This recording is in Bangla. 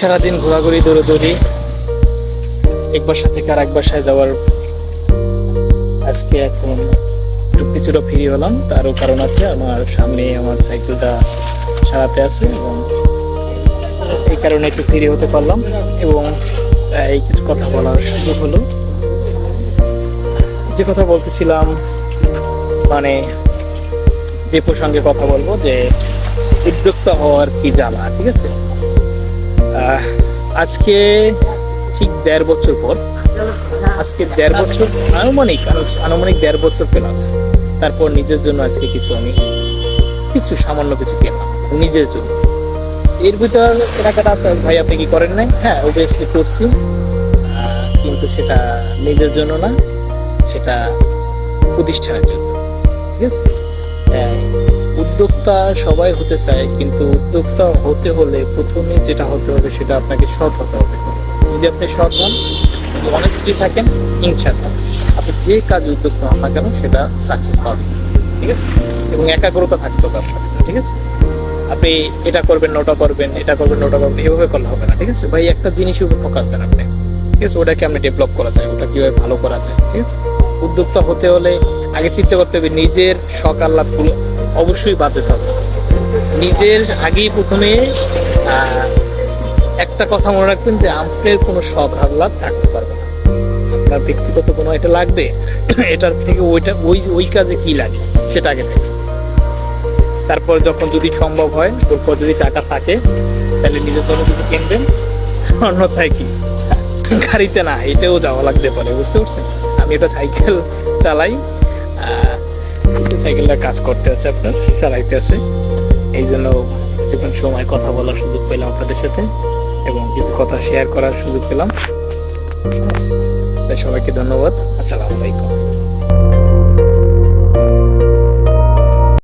সারাদিন ঘোরাঘুরি দৌড়াদৌড়ি এক বাসা থেকে আর এক বাসায় যাওয়ার আজকে এখন একটু কিছুটা ফ্রি হলাম। তারও কারণ আছে, আমার সামনে আমার সাইকেলটা সারাতে আছে এবং এই কারণে একটু ফ্রি হতে পারলাম এবং এই কিছু কথা বলার সুযোগ হলো। যে কথা বলতেছিলাম মানে যে প্রসঙ্গে কথা বলব যে উদ্যোক্তা হওয়ার কি জ্বালা, ঠিক আছে? আজকে ঠিক দেড় বছর পর আজকে দেড় বছর আনুমানিক আনু- আনুমানিক দেড় বছর প্লাস তারপর নিজের জন্য আজকে কিছু আমি কিছু সামান্য কিছু কিনলাম নিজের জন্য। এর ভিতর কেনাকাটা ভাই আপনি কি করেন নাই? হ্যাঁ অবভিয়াসলি করছি। কিন্তু সেটা নিজের জন্য না সেটা প্রতিষ্ঠানের জন্য। ঠিক আছে? হ্যাঁ, উদ্যোক্তা সবাই হতে চায়, কিন্তু উদ্যোক্তা হতে হলে প্রথমে যেটা হতে হবে সেটা আপনাকে সৎ হতে হবে। যদি আপনি সৎ হন অনেস্টলি থাকেন ইনশাল্লাহ আপনি যে কাজ উদ্যোক্তা হন না কেন, সেটা সাকসেস পাবেন। ঠিক আছে? এবং একাগ্রতা থাকতে হবে আপনার ঠিক আছে? আপনি এটা করবেন না ওটা করবেন, এটা করবেন না ওটা করবেন, এভাবে করলে হবে না, ঠিক আছে? ভাই, একটা জিনিসের উপর ফোকাস দেন আপনি। ঠিক আছে? ওটাকে আপনি ডেভেলপ করা যায়, ওটা কীভাবে ভালো করা যায়, ঠিক আছে? উদ্যোক্তা হতে হলে আগে চিন্তা করতে হবে, নিজের শখ আহ্লাদগুলো অবশ্যই হবে নিজের আগেই প্রথমে একটা কথা মনে রাখবেন যে আপনার কোনো শখ আহ্লাদ থাকতে পারবে না। আপনার ব্যক্তিগত কোনো এটা লাগবে? এটার থেকে ওইটা, ওই ওই কাজে কি লাগে? সেটা আগে দেখবেন তারপর যখন যদি সম্ভব হয়, তারপর যদি টাকা থাকে, তাহলে নিজের জন্য কিছু কিনবেন। অন্যথায় কি? গাড়িতে না এটাও যাওয়া লাগতে পারে, বুঝতে পারছেন? আমি এটা সাইকেল চালাই সাইকেলটা কাজ করতে আছে আপনার, চালাইতে আছে। এই জন্য কিছুক্ষণ সময় কথা বলার সুযোগ পেলাম আপনাদের সাথে এবং কিছু কথা শেয়ার করার সুযোগ পেলাম। সবাইকে ধন্যবাদ। আসসালামু আলাইকুম।